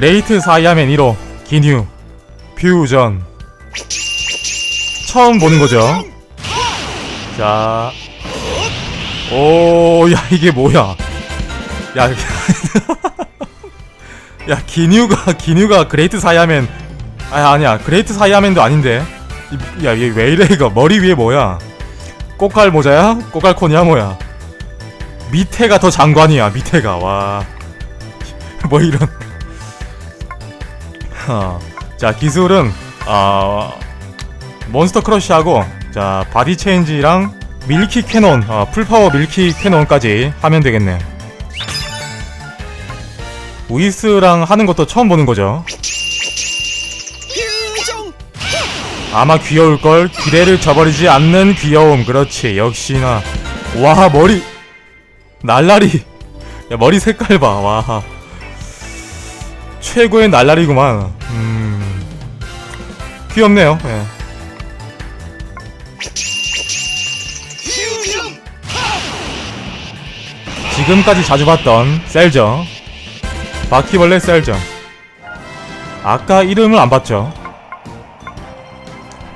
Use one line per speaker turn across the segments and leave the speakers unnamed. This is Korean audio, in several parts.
그레이트 사이아맨 1호 기뉴 퓨전 처음 보는 거죠 자 오, 야, 이게 뭐야? 야, 야, 기뉴가, 기뉴가 그레이트 사이아맨. 아, 아니야. 그레이트 사이아맨도 아닌데. 이- 야, 얘 왜 이래, 이거. 머리 위에 뭐야? 꼬깔 모자야? 꼬깔콘이야, 뭐야? 밑에가 더 장관이야, 밑에가. 와. 뭐 이런. 어. 자, 기술은, 아, 몬스터 크러쉬하고, 자, 바디 체인지랑 밀키 캐논, 어, 풀파워 밀키 캐논까지 하면 되겠네. 우이스랑 하는 것도 처음 보는 거죠. 아마 귀여울 걸 기대를 저버리지 않는 귀여움. 그렇지. 역시나. 와 머리 날라리. 야 머리 색깔 봐. 와. 최고의 날라리구만. 음. 귀엽네요. 예. 지금까지 자주 봤던 셀저. 바퀴벌레 셀저. 아까 이름을 안 봤죠?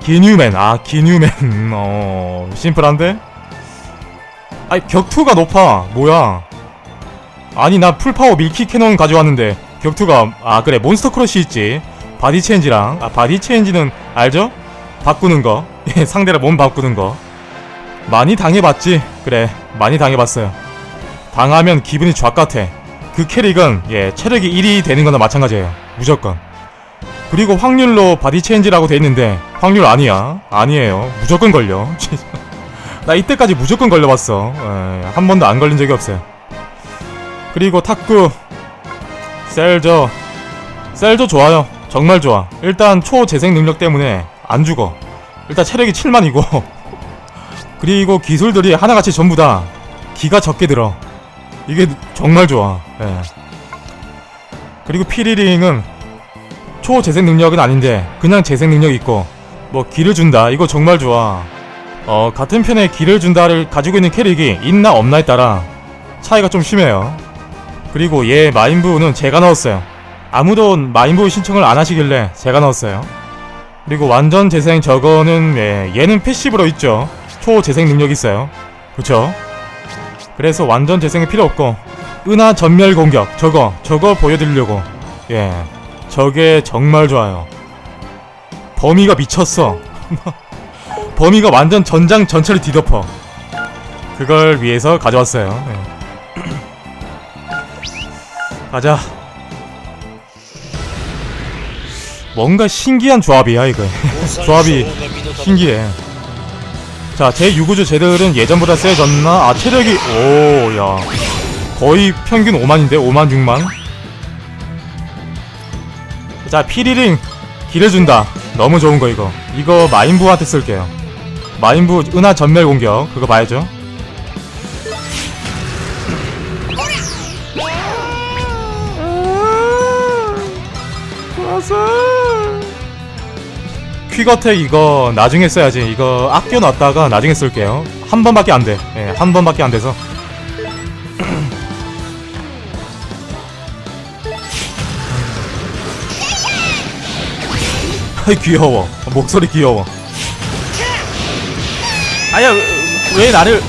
기뉴맨. 아 기뉴맨. 어 심플한데? 아니 격투가 높아. 뭐야? 아니 나 풀파워 밀키 캐논 가져왔는데 격투가 아 그래 몬스터 크러쉬 있지 바디 체인지랑 아 바디 체인지는 알죠? 바꾸는 거 예, 상대를 몸 바꾸는 거 많이 당해봤지 그래 많이 당해봤어요 당하면 기분이 쫙같아. 그 캐릭은 예 체력이 1이 되는 거나 마찬가지예요. 무조건. 그리고 확률로 바디 체인지라고 돼 있는데 확률 아니야. 아니에요. 무조건 걸려. 나 이때까지 무조건 걸려봤어. 예, 한 번도 안 걸린 적이 없어요. 그리고 탁구 셀저 셀저 좋아요. 정말 좋아. 일단 초재생 능력 때문에 안 죽어. 일단 체력이 7만이고 그리고 기술들이 하나같이 전부 다 기가 적게 들어. 이게 정말 좋아. 예. 그리고 피리링은 초재생 능력은 아닌데 그냥 재생 능력 있고 뭐 기를 준다. 이거 정말 좋아. 어 같은 편에 기를 준다를 가지고 있는 캐릭이 있나 없나에 따라 차이가 좀 심해요. 그리고 얘 마인부는 제가 넣었어요. 아무도 마인부 신청을 안 하시길래 제가 넣었어요. 그리고 완전 재생 저거는 예, 얘는 패시브로 있죠. 초 재생 능력 있어요. 그쵸? 그래서 완전 재생이 필요 없고 은하 전멸 공격 저거 저거 보여드리려고 예 저게 정말 좋아요 범위가 미쳤어 범위가 완전 전장 전체를 뒤덮어 그걸 위해서 가져왔어요 예. 가자 뭔가 신기한 조합이야 이거 조합이 신기해 자, 제 유구주 쟤들은 예전보다 세졌나? 아, 체력이, 오, 야. 거의 평균 5만인데? 5만, 6만? 자, 피리링. 길해준다. 너무 좋은 거, 이거. 이거 마인부한테 쓸게요. 마인부 은하 전멸 공격. 그거 봐야죠. 퀴거텍 이거 나중에 써야지. 이거 아껴놨다가 나중에 쓸게요. 한 번밖에 안 돼. 예, 한 번밖에 안 돼서. 아이 귀여워. 목소리 귀여워. 아야 왜 나를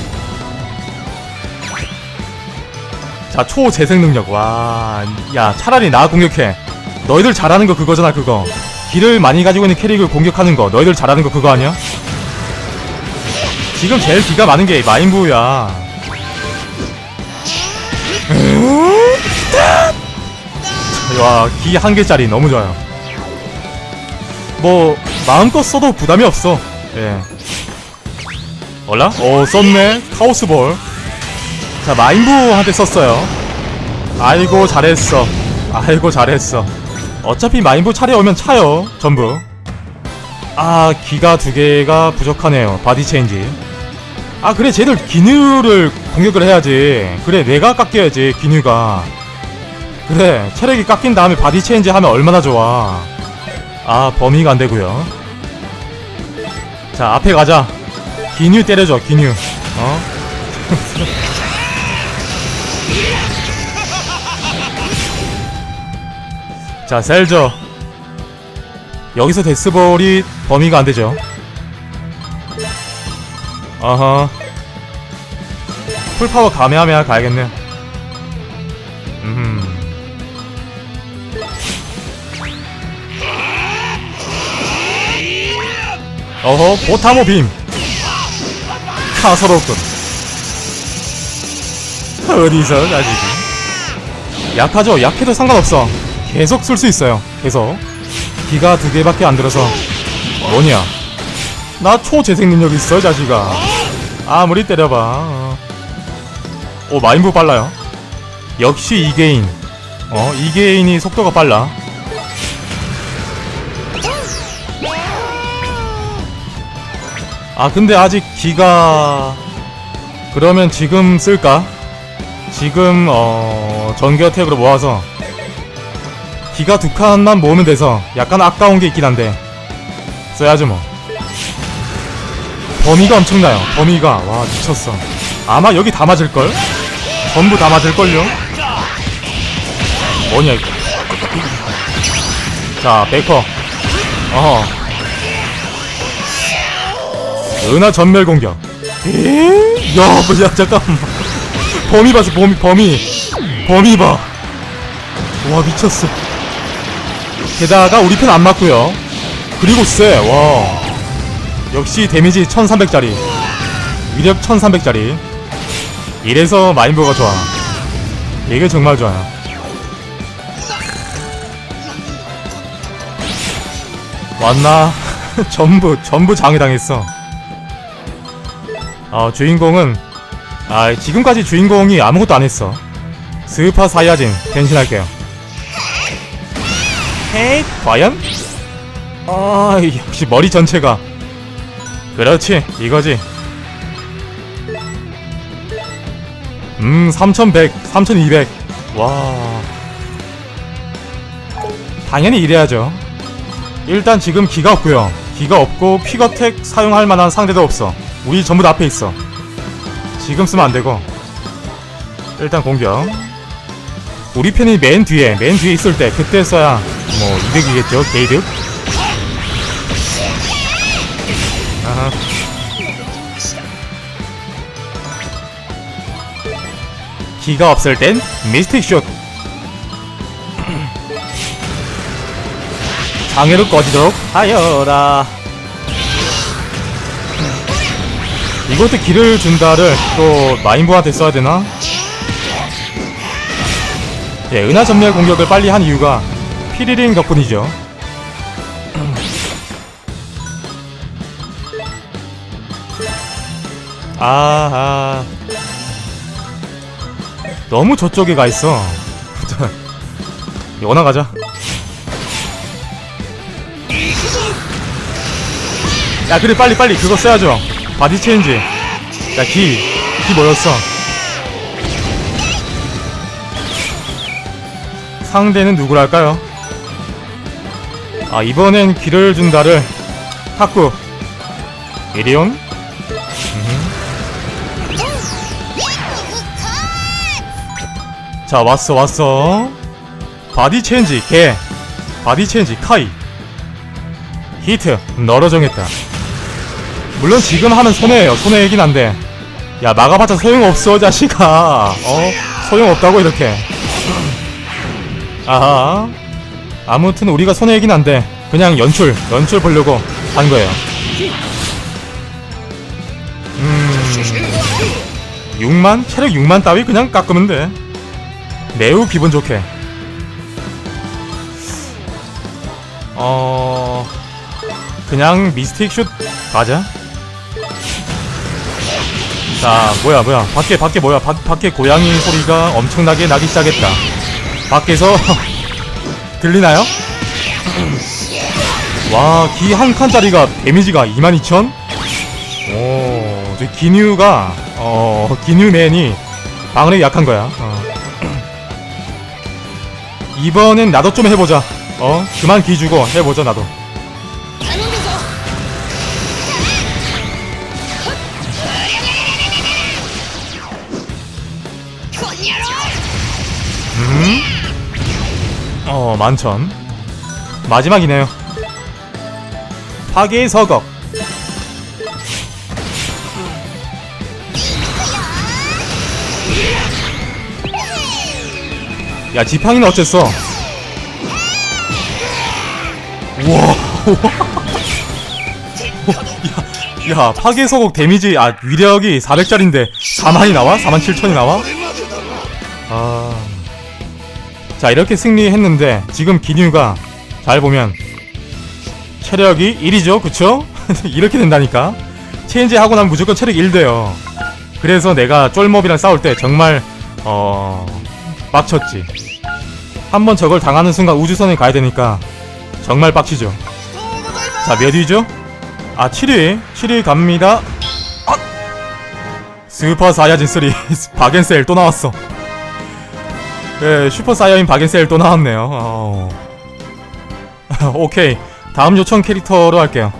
자 초재생 능력 와야 차라리 나 공격해 너희들 잘하는 거 그거잖아 그거. 길을 많이 가지고 있는 캐릭을 공격하는 거. 너희들 잘하는 거 그거 아니야? 지금 제일 기가 많은 게 마인부야. 와기 한 개짜리 너무 좋아요. 뭐 마음껏 써도 부담이 없어. 예. 얼라? 오 썼네. 카오스볼. 자 마인부한테 썼어요. 아이고 잘했어. 아이고 잘했어 어차피 마인부 차례 오면 차요 전부. 아 기가 두 개가 부족하네요 바디 체인지. 아 그래 쟤들 기뉴를 공격을 해야지. 그래 내가 깎여야지 기뉴가. 그래 체력이 깎인 다음에 바디 체인지 하면 얼마나 좋아. 아 범위가 안 되고요. 자 앞에 가자. 기뉴 때려줘 기뉴. 어? 자 셀저. 여기서 데스볼이 범위가 안 되죠. 어허 풀파워 가메하메하 가야겠네. 음 어허 보타모 빔. 카서롭군. 어디서 가지고 약하죠? 약해도 상관없어 계속 쓸 수 있어요. 계속. 기가 두 개밖에 안 들어서. 뭐냐? 나 초재생 능력 있어 자식아. 아무리 때려봐. 어. 오 마인부 빨라요? 역시 이게인. 어 이게인이 속도가 빨라. 아 근데 아직 기가 그러면 지금 쓸까? 지금 어 전기 어택으로 모아서 기가 두 칸만 모으면 돼서 약간 아까운 게 있긴 한데. 써야죠 뭐. 범위가 엄청나요. 범위가. 와 미쳤어. 아마 여기 다 맞을걸? 전부 다 맞을걸요? 뭐냐 이거. 자 베이커. 어허. 은하 전멸 공격. 에? 야 뭐야 잠깐만. 범위 봤어 범위 범위. 범위 봐와 미쳤어 게다가 우리 편 안 맞고요. 그리고 쎄 와. 역시 데미지 1300짜리. 위력 1300짜리. 이래서 마인버가 좋아. 이게 정말 좋아요. 왔나? 전부 전부 장애당했어. 어, 주인공은 아 지금까지 주인공이 아무것도 안 했어. 스파 사이야진 변신할게요 헤이 과연? 아 역시 머리 전체가. 그렇지 이거지. 음 3100, 3200 와. 당연히 이래야죠. 일단 지금 기가 없고요. 기가 없고 픽어텍 사용할 만한 상대도 없어. 우리 전부 다 앞에 있어. 지금 쓰면 안되고. 일단 공격. 우리 편이 맨 뒤에 맨 뒤에 있을 때 그때 써야 뭐 이득이겠죠 게이득 아하. 기가 없을 땐 미스틱 슛 장애를 꺼지도록 하여라 이것도 길을 준다를 또 마인부한테 써야 되나? 예, 은하 전멸 공격을 빨리 한 이유가 피리린 덕분이죠. 아하. 너무 저쪽에 가 있어. 연화 가자. 야, 그래 빨리 빨리 그거 써야죠. 바디 체인지. 야, 기. 기 뭐였어? 상대는 누구랄까요? 아, 이번엔 기를 준다를 탁구. 이리온? 자, 왔어, 왔어. 바디 체인지, 개. 바디 체인지, 카이. 히트, 너로 정했다. 물론 지금 하면 손해예요. 손해이긴 한데. 야, 막아봤자 소용없어, 자식아. 어? 소용없다고, 이렇게. 아하. 아무튼 우리가 손해이긴 한데, 그냥 연출, 연출 보려고 한 거예요. 음. 6만? 체력 6만 따위 그냥 깎으면 돼. 매우 기분 좋게. 어. 그냥 미스틱 슛 가자. 자, 뭐야, 뭐야. 밖에, 밖에 뭐야. 바, 밖에 고양이 소리가 엄청나게 나기 시작했다. 밖에서 들리나요? 와, 기 한 칸짜리가 데미지가 22,000? 오, 저 기뉴가, 어, 기뉴맨이 방어력이 약한 거야. 어. 이번엔 나도 좀 해보자. 어? 그만 기 주고 해보자, 나도. 어, 만천. 마지막이네요. 파괴의 서걱. 야 지팡이는 어쨌어? 우와. 야, 야 파괴 서곡 데미지 아 위력이 400짜린데 4만이 나와? 4만 7천이 나와? 아. 자 이렇게 승리했는데 지금 기뉴가 잘 보면 체력이 1이죠. 그쵸? 이렇게 된다니까. 체인지 하고 나면 무조건 체력 1 돼요. 그래서 내가 쫄몹이랑 싸울 때 정말 어... 빡쳤지. 한번 저걸 당하는 순간 우주선에 가야 되니까 정말 빡치죠. 자 몇 위죠? 아 7위. 7위 갑니다. 아! 슈퍼 사이야진 3 바겐셀 또 나왔어 네, 슈퍼 사이야인 바겐셀 또 나왔네요. 어. 오케이. 다음 요청 캐릭터로 할게요.